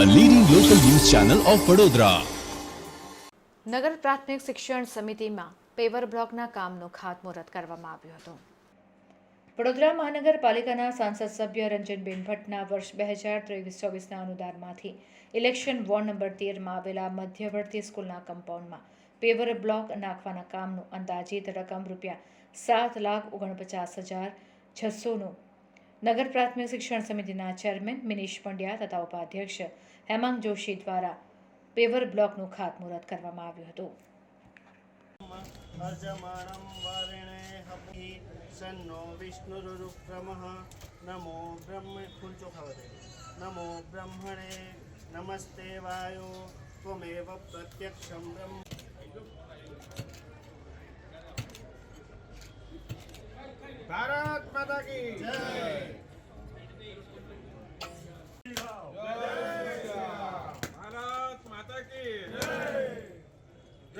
Channel of Vadodara નગર પ્રાથમિક શિક્ષણ સમિતિમાં પેવર બ્લોકના કામનું ખાતમુહૂર્ત કરવામાં આવ્યું હતું. વડોદરા મહાનગરપાલિકાના સાંસદ સભ્ય રંજનબેન ભટ્ટના વર્ષ બે હજાર ત્રેવીસ ચોવીસના અનુદાનમાંથી ઇલેક્શન વોર્ડ નંબર તેરમાં આવેલા મધ્યવર્તી સ્કૂલના કમ્પાઉન્ડમાં પેવર બ્લોક નાખવાના કામનું અંદાજિત રકમ રૂપિયા સાત લાખ ઓગણપચાસ હજાર છસોનું નગર પ્રાથમિક શિક્ષણ સમિતિના ચેરમેન મિનીશ પંડ્યા તથા ઉપાધ્યક્ષ હેમાંગ જોશી દ્વારા પેવર બ્લોકનું ખાતમુહૂર્ત કરવામાં આવ્યું હતું. અર્જમાણં વારિણે હપી સન્નો વિષ્ણુરુક્રમઃ નમો બ્રહ્મ, ફૂલ ચોખા નમો બ્રહ્મણે નમસ્તે વાયો, ત્વમેવ પ્રત્યક્ષમ બ્રહ્મ. ભારત માતા કી જય. ભારત માતા કી જય.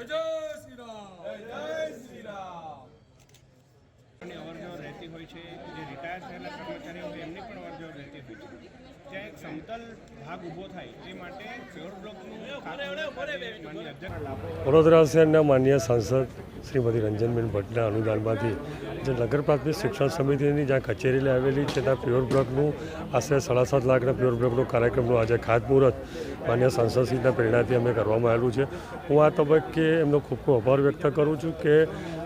જય. શ્રી રામ. જય શ્રી રામ. અવરજવર રહેતી હોય છે. જે રિટાયર થયેલા કર્મચારીઓ એમની પણ અવરજવર રહેતી હોય છે. સમતલ ભાગ ઊભો થાય એ માટે પ્યોર બ્લોકનું ખાતમુહૂર્ત આજે માનનીય અધ્યક્ષ વડોદરા શહેરના માન્ય સાંસદ શ્રીમતી રંજનબેન ભટ્ટના અનુદાનમાંથી જે નગર પ્રાથમિક શિક્ષણ સમિતિની જ્યાં કચેરી આવેલી છે ત્યાં પ્યોર બ્લોકનું આશરે સાડા સાત લાખના પ્યોર બ્લોકનો કાર્યક્રમનું આજે ખાતમુહૂર્ત માન્ય સાંસદશ્રીના પ્રેરણાથી અમે કરવામાં આવેલું છે. હું આ તબક્કે એમનો ખૂબ ખૂબ આભાર વ્યક્ત કરું છું કે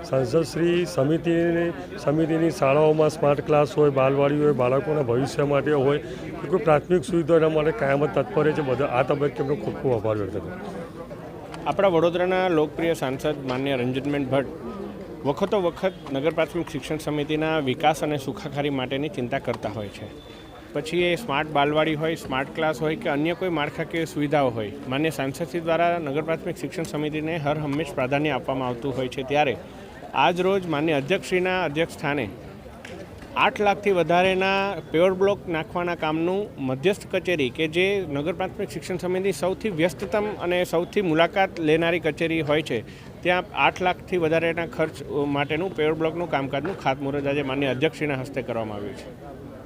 સાંસદશ્રી સમિતિની સમિતિની શાળાઓમાં સ્માર્ટ ક્લાસ હોય બાલવાડી હોય બાળકોના ભવિષ્ય માટે હોય કે કોઈ પ્રાથમિક સુવિધા એના માટે કાયમ તત્પર છે. બધા આ તબક્કે એમનો ખૂબ ખૂબ આભાર વ્યક્ત કરું આપણા વડોદરાના લોકપ્રિય સાંસદ માન્ય રંજનબેન ભટ્ટ વખતો વખત નગર પ્રાથમિક શિક્ષણ સમિતિના વિકાસ અને સુખાકારી માટેની ચિંતા કરતા હોય છે. પછી એ સ્માર્ટ બાલવાડી હોય, સ્માર્ટ ક્લાસ હોય કે અન્ય કોઈ માળખાકીય સુવિધાઓ હોય, માન્ય સાંસદશ્રી દ્વારા નગર પ્રાથમિક શિક્ષણ સમિતિને હર હંમેશ પ્રાધાન્ય આપવામાં આવતું હોય છે. ત્યારે આજ રોજ માન્ય અધ્યક્ષશ્રીના અધ્યક્ષ સ્થાને આઠ લાખથી વધારેના પ્યોર બ્લોક નાખવાના કામનું મધ્યસ્થ કચેરી કે જે નગર પ્રાથમિક શિક્ષણ સમિતિ સૌથી વ્યસ્તતમ અને સૌથી મુલાકાત લેનારી કચેરી હોય છે. ત્યાં આઠ લાખથી વધારેના ખર્ચ માટેનું પ્યોર બ્લોકનું કામકાજનું ખાતમુહૂર્ત આજે માન્ય અધ્યક્ષશ્રીના હસ્તે કરવામાં આવ્યું છે.